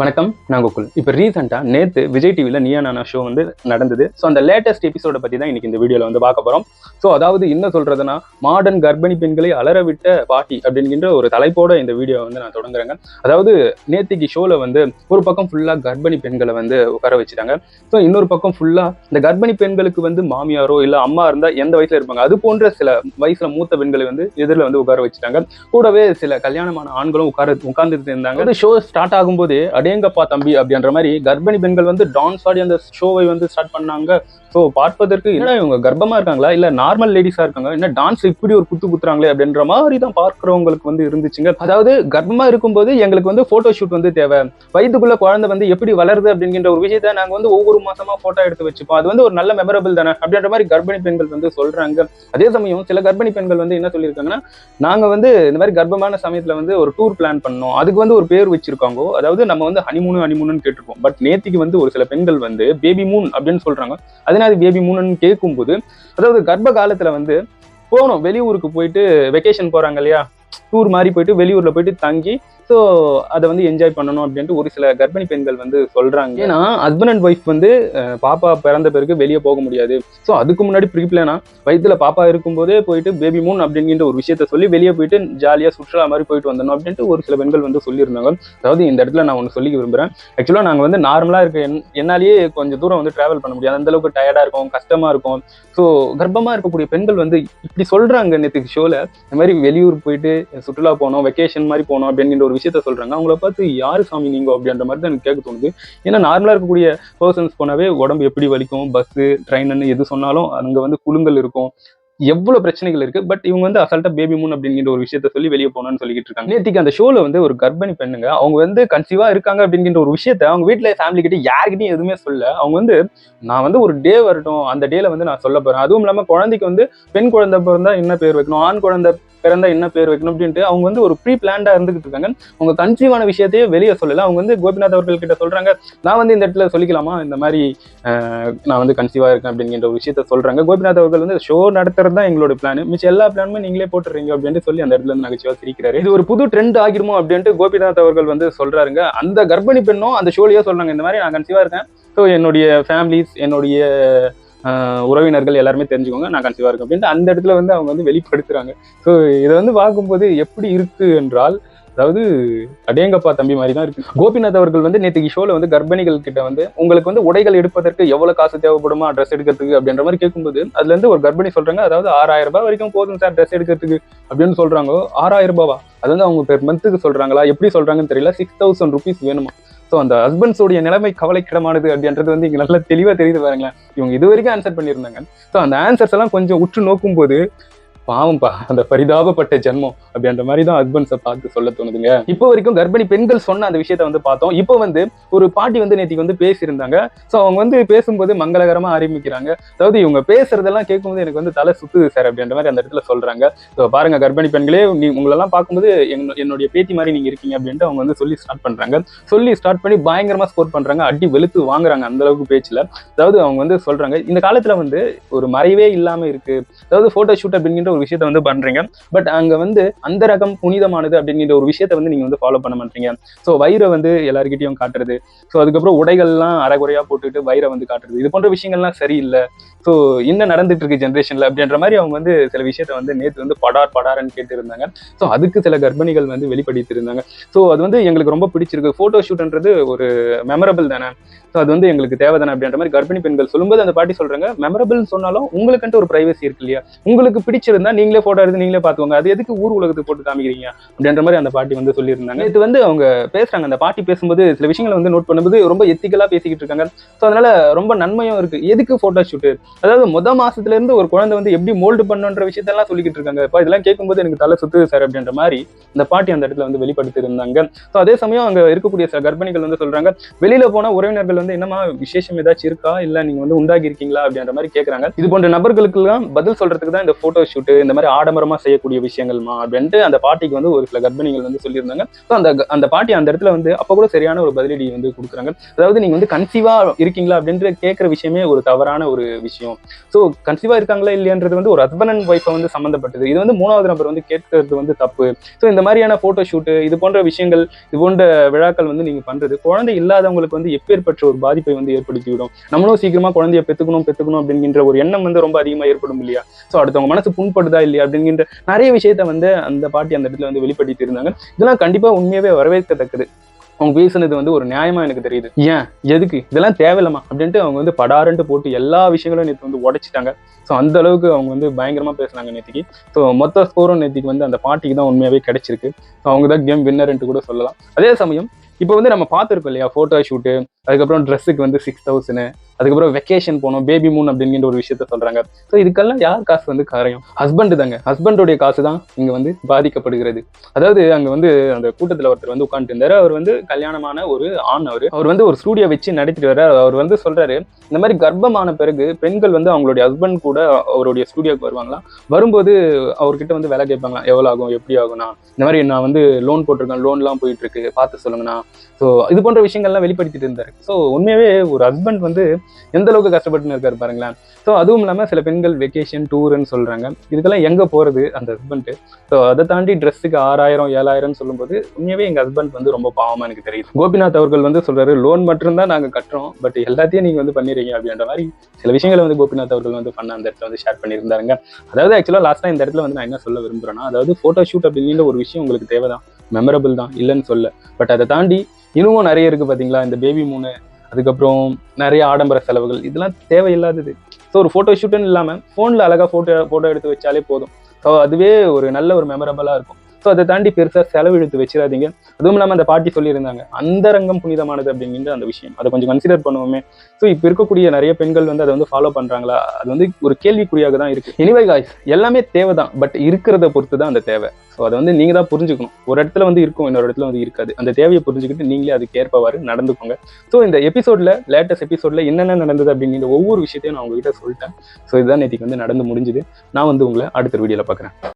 வணக்கம் நான் கோகுல். இப்போ ரீசெண்டாக நேற்று விஜய் டிவியில் நீயா நானா ஷோ வந்து நடந்தது. ஸோ அந்த லேட்டஸ்ட் எபிசோட பற்றி தான் இன்னைக்கு இந்த வீடியோவில் வந்து பார்க்க போகிறோம் ஸோ அதாவது என்ன சொல்கிறதுனா மாடர்ன் கர்ப்பிணி பெண்களை அலற விட்ட பாட்டி அப்படிங்கிற ஒரு தலைப்போட இந்த வீடியோ வந்து நான் தொடங்குறேங்க. அதாவது நேற்றுக்கு ஷோவில் வந்து ஒரு பக்கம் ஃபுல்லாக கர்ப்பிணி பெண்களை வந்து உட்கார வச்சுட்டாங்க. ஸோ இன்னொரு பக்கம் ஃபுல்லாக இந்த கர்ப்பிணி பெண்களுக்கு வந்து மாமியாரோ இல்லை அம்மா இருந்தால் எந்த வயசில் இருப்பாங்க? அது போன்ற சில வயசில் மூத்த பெண்களை வந்து எதிரில் வந்து உட்கார வச்சுட்டாங்க. கூடவே சில கல்யாணமான ஆண்களும் உட்கார உட்கார்ந்துட்டு இருந்தாங்க. ஷோ ஸ்டார்ட் ஆகும்போது அடேங்கப்பா தம்பி அப்படின்ற மாதிரி கர்ப்பிணி பெண்கள் வந்து டான்ஸ் ஆடி அந்த ஷோவை வந்து ஸ்டார்ட் பண்ணாங்க. ஸோ பார்ப்பதற்கு என்ன இவங்க கர்ப்பமா இருக்காங்களா? இல்ல நார்மல் லேடிஸா இருக்காங்க என்ன டான்ஸ் இப்படி ஒரு குத்து குத்துறாங்களே அப்படின்ற மாதிரி தான் பார்க்குறவங்களுக்கு வந்து இருந்துச்சுங்க. அதாவது கர்ப்பமா இருக்கும்போது எங்களுக்கு வந்து போட்டோ ஷூட் வந்து தேவை. வயிற்றுக்குள்ள குழந்தை வந்து எப்படி வளருது அப்படிங்கிற ஒரு விஷயத்த நாங்க வந்து ஒவ்வொரு மாசமா போட்டோ எடுத்து வச்சுப்போம். அது வந்து ஒரு நல்ல மெமரபிள் தானே? அப்படின்ற மாதிரி கர்ப்பிணி பெண்கள் வந்து சொல்றாங்க. அதே சமயம் சில கர்ப்பிணி பெண்கள் வந்து என்ன சொல்லியிருக்காங்கன்னா நாங்க வந்து இந்த மாதிரி கர்ப்பமான சமயத்துல வந்து ஒரு டூர் பிளான் பண்ணோம். அதுக்கு வந்து ஒரு பேர் வச்சிருக்காங்க அதாவது நம்ம வந்து ஹனிமூனு ஹனிமூனு கேட்டிருக்கோம். பட் நேத்திக்கு வந்து ஒரு சில பெண்கள் வந்து பேபி மூன் அப்படின்னு சொல்றாங்க. அதனால அது பேபி மூணுன்னு கேட்கும்போது அதாவது கர்ப்ப காலத்துல வந்து போகணும் வெளியூருக்கு போயிட்டு வெக்கேஷன் போறாங்க இல்லையா? டூர் மாதிரி போயிட்டு வெளியூர்ல போயிட்டு தங்கி ஸோ அதை வந்து என்ஜாய் பண்ணணும் அப்படின்ட்டு ஒரு சில கர்ப்பிணி பெண்கள் வந்து சொல்றாங்க. ஏன்னா ஹஸ்பண்ட் அண்ட் ஒய்ஃப் வந்து பாப்பா பிறந்த பிறகு வெளியே போக முடியாது. ஸோ அதுக்கு முன்னாடி ப்ரீ வயிற்றுல பாப்பா இருக்கும்போதே போயிட்டு பேபி மூன் அப்படிங்கிற ஒரு விஷயத்த சொல்லி வெளியே போயிட்டு ஜாலியாக சுற்றுலா மாதிரி போயிட்டு வந்தணும் அப்படின்ட்டு ஒரு சில பெண்கள் வந்து சொல்லியிருந்தாங்க. அதாவது இந்த இடத்துல நான் ஒன்று சொல்லிக்க விரும்புகிறேன் ஆக்சுவலாக நாங்கள் வந்து நார்மலாக இருக்க என் என்னாலேயே கொஞ்சம் தூரம் வந்து ட்ராவல் பண்ண முடியாது. அந்த அளவுக்கு டயர்டாக இருக்கும் கஷ்டமாக இருக்கும். ஸோ கர்ப்பமாக இருக்கக்கூடிய பெண்கள் வந்து இப்படி சொல்கிறாங்க நேற்றுக்கு ஷோவில் இந்த மாதிரி வெளியூர் போயிட்டு சுற்றுலா போனோம் வெக்கேஷன் மாதிரி போனோம் அப்படிங்கிற ஒரு விஷயத்த சொல்கிறாங்க அவங்கள பார்த்து யார் சாமி நீங்க? அப்படின்ற மாதிரி தான் எனக்கு கேட்க தோணுது. ஏன்னா நார்மலாக இருக்கக்கூடிய பர்சன்ஸ் போனாவே உடம்பு எப்படி வலிக்கும் பஸ்ஸு ட்ரெயின்னு எது சொன்னாலும் அங்கே வந்து குழுங்கல் இருக்கும். எவ்வளவு பிரச்சனைகள் இருக்கு. பட் இவங்க வந்து அசால்ட்டா பேபி மூன் அப்படிங்கிற ஒரு விஷயத்த சொல்லி வெளியே போகணும்னு சொல்லிட்டு இருக்காங்க. நேற்றுக்கு அந்த ஷோல வந்து ஒரு கர்ப்பிணி பெண்ணுங்க அவங்க வந்து கன்சீவா இருக்காங்க அப்படிங்கிற ஒரு விஷயத்த அவங்க வீட்டுல ஃபேமிலி கிட்ட யாருக்கிட்டையும் எதுவுமே சொல்ல அவங்க வந்து நான் வந்து ஒரு டே வரட்டும். அந்த டேல வந்து நான் சொல்ல போறேன். அதுவும் இல்லாம குழந்தைக்கு வந்து பெண் குழந்தை பிறந்தா என்ன பேர் வைக்கணும்? ஆண் குழந்தை பிறந்தா என்ன பேர் வைக்கணும் அப்படின்ட்டு அவங்க வந்து ஒரு ப்ரீ பிளான்டா இருந்துகிட்டு இருக்காங்க. அவங்க கன்சீவான விஷயத்தையே வெளியே சொல்லல. அவங்க வந்து கோபிநாத் அவர்கள் கிட்ட சொல்றாங்க நான் வந்து இந்த இடத்துல சொல்லிக்கலாமா? இந்த மாதிரி நான் வந்து கன்சீவா இருக்கேன் அப்படிங்கிற ஒரு விஷயத்த சொல்றாங்க. கோபிநாத் அவர்கள் வந்து ஷோ நடத்துறது தான் எங்களோட பிளான் மிச்சம் எல்லா பிளானுமே நீங்களே போட்டுறீங்க அப்படின்ட்டு சொல்லி அந்த இடத்துல இருந்து நகைச்சுவா சிரிக்கிறாரு. இது ஒரு புது ட்ரெண்ட் ஆகிருமோ அப்படின்ட்டு கோபிநாத் அவர்கள் வந்து சொல்றாருங்க. அந்த கர்ப்பிணி பெண்ணும் அந்த ஷோலயே சொல்றாங்க இந்த மாதிரி நான் கன்சீவா இருக்கேன். ஸோ என்னுடைய ஃபேமிலிஸ் என்னுடைய உறவினர்கள் எல்லாருமே தெரிஞ்சுக்கோங்க நான் கன்சீவா இருக்கேன் அப்படின்ட்டு அந்த இடத்துல வந்து அவங்க வந்து வெளிப்படுத்துறாங்க. ஸோ இதை வந்து பார்க்கும்போது எப்படி இருக்கு என்றால் அதாவது அடேங்கப்பா தம்பி மாதிரி தான் இருக்கு. கோபிநாத் அவர்கள் வந்து நேற்றுக்கு ஷோல வந்து கர்ப்பிணிகள் கிட்ட வந்து உங்களுக்கு வந்து உடைகள் எடுப்பதற்கு எவ்வளவு காசு தேவைப்படுமா? ட்ரெஸ் எடுக்கிறதுக்கு? அப்படின்ற மாதிரி கேட்கும்போது அதுல இருந்து ஒரு கர்ப்பிணி சொல்றாங்க அதாவது ஆறாயிரம் ரூபாய் வரைக்கும் போதும் சார் ட்ரெஸ் எடுக்கிறதுக்கு. அப்படின்னு சொல்றாங்க. ஆறாயிரம் ரூபாவா? அது வந்து அவங்க பெர் மந்த்துக்கு சொல்றாங்களா? எப்படி சொல்றாங்கன்னு தெரியல. சிக்ஸ் தௌசண்ட் ருபீஸ் வேணுமா? ஸோ அந்த ஹஸ்பண்ட்ஸோடைய நிலைமை கவலைக்கிடமானது அப்படின்றது வந்து இங்கே நல்லா தெளிவா தெரியுது பாருங்களேன். இவங்க இது வரைக்கும் ஆன்சர் பண்ணியிருந்தாங்க. ஸோ அந்த ஆன்சர்ஸ் எல்லாம் கொஞ்சம் உற்று நோக்கும்போது பாவம்பா அந்த பரிதாபப்பட்ட ஜென்மம் அப்படின்ற மாதிரி தான் ஹஸ்பண்ட்ஸை பார்த்து சொல்ல தோணுதுங்க. இப்போ வரைக்கும் கர்ப்பிணி பெண்கள் சொன்ன அந்த விஷயத்த வந்து பார்த்தோம். இப்போ வந்து ஒரு பாட்டி வந்து நேத்திக்கு வந்து பேசியிருந்தாங்க. ஸோ அவங்க வந்து பேசும்போது மங்களகரமா ஆரம்பிக்கிறாங்க. அதாவது இவங்க பேசுறதெல்லாம் கேட்கும்போது எனக்கு வந்து தலை சுத்துது சார் அப்படின்ற மாதிரி அந்த இடத்துல சொல்றாங்க. ஸோ பாருங்க கர்ப்பிணி பெண்களே நீ உங்களெல்லாம் பார்க்கும்போது என்னுடைய பேத்தி மாதிரி நீங்க இருக்கீங்க அப்படின்ட்டு அவங்க வந்து சொல்லி ஸ்டார்ட் பண்றாங்க. சொல்லி ஸ்டார்ட் பண்ணி பயங்கரமா ஸ்கோர் பண்றாங்க. அடி வெளுத்து வாங்குறாங்க அந்த அளவுக்கு பேச்சுல. அதாவது அவங்க வந்து சொல்றாங்க இந்த காலத்துல வந்து ஒரு மறைவே இல்லாம இருக்கு. அதாவது போட்டோ ஷூட் அப்படிங்கிற ஒரு விஷயத்த வந்து பண்றீங்க. பட் அங்க வந்து அந்த ரகம் புனிதமானது அப்படிங்கிற ஒரு விஷயத்த வந்து நீங்க வந்து ஃபாலோ பண்ண மாட்டீங்க. ஸோ வயிறை வந்து எல்லாருக்கிட்டையும் காட்டுறது. ஸோ அதுக்கப்புறம் உடைகள்லாம் அரைகுறையா போட்டுட்டு வயிறை வந்து காட்டுறது. இது போன்ற விஷயங்கள்லாம் சரியில்லை. ஸோ என்ன நடந்துட்டு இருக்கு ஜென்ரேஷன்ல அப்படின்ற மாதிரி அவங்க வந்து சில விஷயத்த வந்து நேற்று வந்து படார் படார்னு கேட்டு இருந்தாங்க ஸோ அதுக்கு சில கர்ப்பிணிகள் வந்து வெளிப்படுத்தி இருந்தாங்க ஸோ அது வந்து எங்களுக்கு ரொம்ப பிடிச்சிருக்கு. போட்டோ ஷூட்ன்றது ஒரு மெமரபிள் தானே? ஸோ அது வந்து எங்களுக்கு தேவை தானே அப்படின்ற மாதிரி கர்ப்பிணி பெண்கள் சொல்லும்போது அந்த பாட்டி சொல்றாங்க மெமரபிள்னு சொன்னாலும் உங்களுக்குன்ட்டு ஒரு பிரைவசி இருக்கு இல்லையா? உங்களுக்கு பிடிச்சிருந்தா நீங்களே போட்டோ எடுத்து நீங்களே பார்த்துக்கோங்க. அது எதுக்கு ஊர் உலகத்துக்கு போட்டு காமிக்கிறீங்க? அப்படின்ற மாதிரி அந்த பாட்டி வந்து சொல்லியிருந்தாங்க. இது வந்து அவங்க பேசுறாங்க. அந்த பாட்டி பேசும்போது சில விஷயங்களை வந்து நோட் பண்ணும்போது ரொம்ப எத்திக்கலா பேசிக்கிட்டு இருக்காங்க. ஸோ அதனால ரொம்ப நன்மையும் இருக்கு. எதுக்கு போட்டோ ஷூட் அதாவது முத மாசத்துல இருந்து ஒரு குழந்தை வந்து எப்படி மோல்டு பண்ணுன்ற விஷயத்தெல்லாம் சொல்லிக்கிட்டு இருக்காங்க. இப்போ இதெல்லாம் கேட்கும்போது எனக்கு தலை சுத்துது சார் அப்படின்ற மாதிரி இந்த பாட்டி அந்த இடத்துல வந்து வெளிப்படுத்தி இருந்தாங்க ஸோ அதே சமயம் அங்க இருக்கக்கூடிய சில கர்ப்பிணிகள் வந்து சொல்றாங்க வெளியில போன உறவினர்கள் வந்து என்னமா விசேஷம் ஏதாச்சும் இருக்கா? இல்ல நீங்க வந்து உண்டாகி இருக்கீங்களா? அப்படின்ற மாதிரி கேக்குறாங்க. இது போன்ற நபர்களுக்கெல்லாம் பதில் சொல்றதுக்கு தான் இந்த போட்டோ ஷூட் ஷூட்டு இந்த மாதிரி ஆடம்பரமா செய்யக்கூடிய விஷயங்கள்மா அப்படின்ட்டு அந்த பாட்டிக்கு வந்து ஒரு சில கர்ப்பிணிகள் வந்து சொல்லியிருந்தாங்க. ஸோ அந்த அந்த பாட்டி அந்த இடத்துல வந்து அப்போ கூட சரியான ஒரு பதிலடி வந்து கொடுக்குறாங்க. அதாவது நீங்க வந்து கன்சீவா இருக்கீங்களா அப்படின்ட்டு கேட்குற விஷயமே ஒரு தவறான ஒரு விஷயம். ஸோ கன்சீவா இருக்காங்களா இல்லையன்றது வந்து ஒரு ஹஸ்பண்ட் அண்ட் ஒய்ஃபை வந்து சம்மந்தப்பட்டது இது வந்து மூணாவது நபர் வந்து கேட்கறது வந்து தப்பு. ஸோ இந்த மாதிரியான போட்டோ ஷூட்டு இது போன்ற விஷயங்கள் இது போன்ற விழாக்கள் வந்து நீங்க பண்றது குழந்தை இல்லாதவங்களுக்கு வந்து எப்பேற்பட்ட ஒரு பாதிப்பை வந்து ஏற்படுத்திவிடும். நம்மளும் சீக்கிரமா குழந்தைய பெத்துக்கணும் பெத்துக்கணும் அப்படிங்கிற ஒரு எண்ணம் வந்து ரொம்ப அதிகமா ஏற்படும் இல்லையா? ஸோ அடுத்தவங்க மனசு புண்படுதா இல்லையா அப்படிங்கிற நிறைய விஷயத்த வந்து அந்த பாட்டி அந்த இடத்துல வந்து வெளிப்படுத்தி இருந்தாங்க. இதெல்லாம் கண்டிப்பா உண்மையாவே வரவேற்கத்தக்கது. அவங்க பேசுனது வந்து ஒரு நியாயமா எனக்கு தெரியுது. ஏன்? எதுக்கு? இதெல்லாம் தேவையில்லமா அப்படின்ட்டு அவங்க வந்து படாரன்ட்டு போட்டு எல்லா விஷயங்களும் நேற்று வந்து உடைச்சிட்டாங்க. ஸோ அந்த அளவுக்கு அவங்க வந்து பயங்கரமா பேசுனாங்க நேத்திக்கு. ஸோ மொத்த ஸ்கோரும் நேத்திக்கு வந்து அந்த பாட்டிக்கு தான் உண்மையாவே கிடைச்சிருக்கு. ஸோ அவங்க தான் கேம் வின்னர்ன்ட்டு கூட சொல்லலாம். அதே சமயம் இப்போ வந்து நம்ம பார்த்துருக்கோம் இல்லையா ஃபோட்டோ ஷூட்டு அதுக்கப்புறம் ட்ரெஸ்ஸுக்கு வந்து சிக்ஸ் தௌசண்ட் அதுக்கப்புறம் வெக்கேஷன் போனோம் பேபி மூன் அப்படிங்கிற ஒரு விஷயத்த சொல்றாங்க. ஸோ இதுக்கெல்லாம் யார் காசு வந்து கரையும்? ஹஸ்பண்ட் தாங்க. ஹஸ்பண்டோடைய காசு தான் இங்க வந்து பாதிக்கப்படுகிறது. அதாவது அங்க வந்து அந்த கூட்டத்தில் ஒருத்தர் வந்து உட்காந்துட்டு இருந்தாரு. அவர் வந்து கல்யாணமான ஒரு ஆண் அவர். அவர் வந்து ஒரு ஸ்டூடியோ வச்சு நடத்திட்டு வர அவர் வந்து சொல்றாரு இந்த மாதிரி கர்ப்பமான பிறகு பெண்கள் வந்து அவங்களுடைய ஹஸ்பண்ட் கூட அவருடைய ஸ்டூடியோக்கு வருவாங்களாம் வரும்போது அவர்கிட்ட வந்து வேலை கேட்பாங்களாம் எவ்வளோ ஆகும்? எப்படி ஆகும்னா? இந்த மாதிரி நான் வந்து லோன் போட்டிருக்கேன். லோன்லாம் போயிட்டு இருக்கு. பார்த்து சொல்லுங்கண்ணா. ஸோ இது போன்ற விஷயங்கள்லாம் வெளிப்படுத்திட்டு இருந்தாரு. ஸோ உண்மையாகவே ஒரு ஹஸ்பண்ட் வந்து எந்த அளவுக்கு கஷ்டப்பட்டுன்னு இருக்காரு பாருங்களேன். ஸோ அதுவும் இல்லாமல் சில பெண்கள் வெக்கேஷன் டூருன்னு சொல்கிறாங்க இதுக்கெல்லாம் எங்கே போகிறது அந்த ஹஸ்பண்ட் ஸோ அதை தாண்டி ட்ரெஸ்ஸுக்கு ஆறாயிரம் ஏழாயிரம்னு சொல்லும்போது உண்மையாகவே எங்கள் ஹஸ்பண்ட் வந்து ரொம்ப பாவமாக எனக்கு தெரியுது. கோபிநாத் அவர்கள் வந்து சொல்கிறாரு லோன் மட்டும்தான் நாங்கள் கட்டுறோம் பட் எல்லாத்தையும் நீங்கள் வந்து பண்ணிடுறீங்க அப்படின்ற மாதிரி சில விஷயங்களை வந்து கோபிநாத் அவர்கள் வந்து பண்ண அந்த இடத்துல வந்து ஷேர் பண்ணியிருந்தாருங்க. அதாவது ஆக்சுவலாக லாஸ்ட்டாக இந்த இடத்துல வந்து நான் என்ன சொல்ல விரும்புறேன்னா அதாவது ஃபோட்டோ ஷூட் அப்படிங்கிற ஒரு விஷயம் உங்களுக்கு தேவைதான். மெமரபிள் தான் இல்லைன்னு சொல்ல. பட் அதை தாண்டி இன்னமும் நிறைய இருக்கு பாத்தீங்களா? இந்த பேபி மூணு அதுக்கப்புறம் நிறைய ஆடம்பர செலவுகள். இதெல்லாம் தேவையில்லாதது. ஸோ ஒரு ஃபோட்டோ ஷூட்டுன்னு இல்லாமல் ஃபோனில் அழகாக ஃபோட்டோ ஃபோட்டோ எடுத்து வச்சாலே போதும். ஸோ அதுவே ஒரு நல்ல ஒரு மெமரபிளாக இருக்கும். ஸோ அதை தாண்டி பெருசாக செலவெழுத்து வச்சிடாதீங்க. அதுவும் இல்லாமல் அந்த பாட்டி சொல்லியிருந்தாங்க அந்த ரங்கம் புனிதமானது அப்படிங்கிற அந்த விஷயம். அதை கொஞ்சம் கன்சிடர் பண்ணுவோமே. ஸோ இப்போ இருக்கக்கூடிய நிறைய பெண்கள் வந்து அதை வந்து ஃபாலோ பண்ணுறாங்களா அது வந்து ஒரு கேள்விக்குறியாக தான் இருக்குது எனிவே காய்ஸ் எல்லாமே தேவை தான் பட் இருக்கிறத பொறுத்து தான் அந்த தேவை. ஸோ அதை வந்து நீங்கள் தான் புரிஞ்சுக்கணும். ஒரு இடத்துல வந்து இருக்கும் இன்னொரு இடத்துல வந்து இருக்காது. அந்த தேவையை புரிஞ்சுக்கிட்டு நீங்களே அதுக்கு ஏற்பவாறு நடந்துக்கோங்க. ஸோ இந்த எபிசோடில் லேட்டஸ்ட் எபிசோடில் என்னென்ன நடந்தது அப்படிங்கிற ஒவ்வொரு விஷயத்தையும் நான் உங்ககிட்ட சொல்லிட்டேன். ஸோ இதுதான் நேற்றுக்கு வந்து நடந்து முடிஞ்சுது. நான் வந்து உங்களை அடுத்த வீடியோவில் பார்க்குறேன்.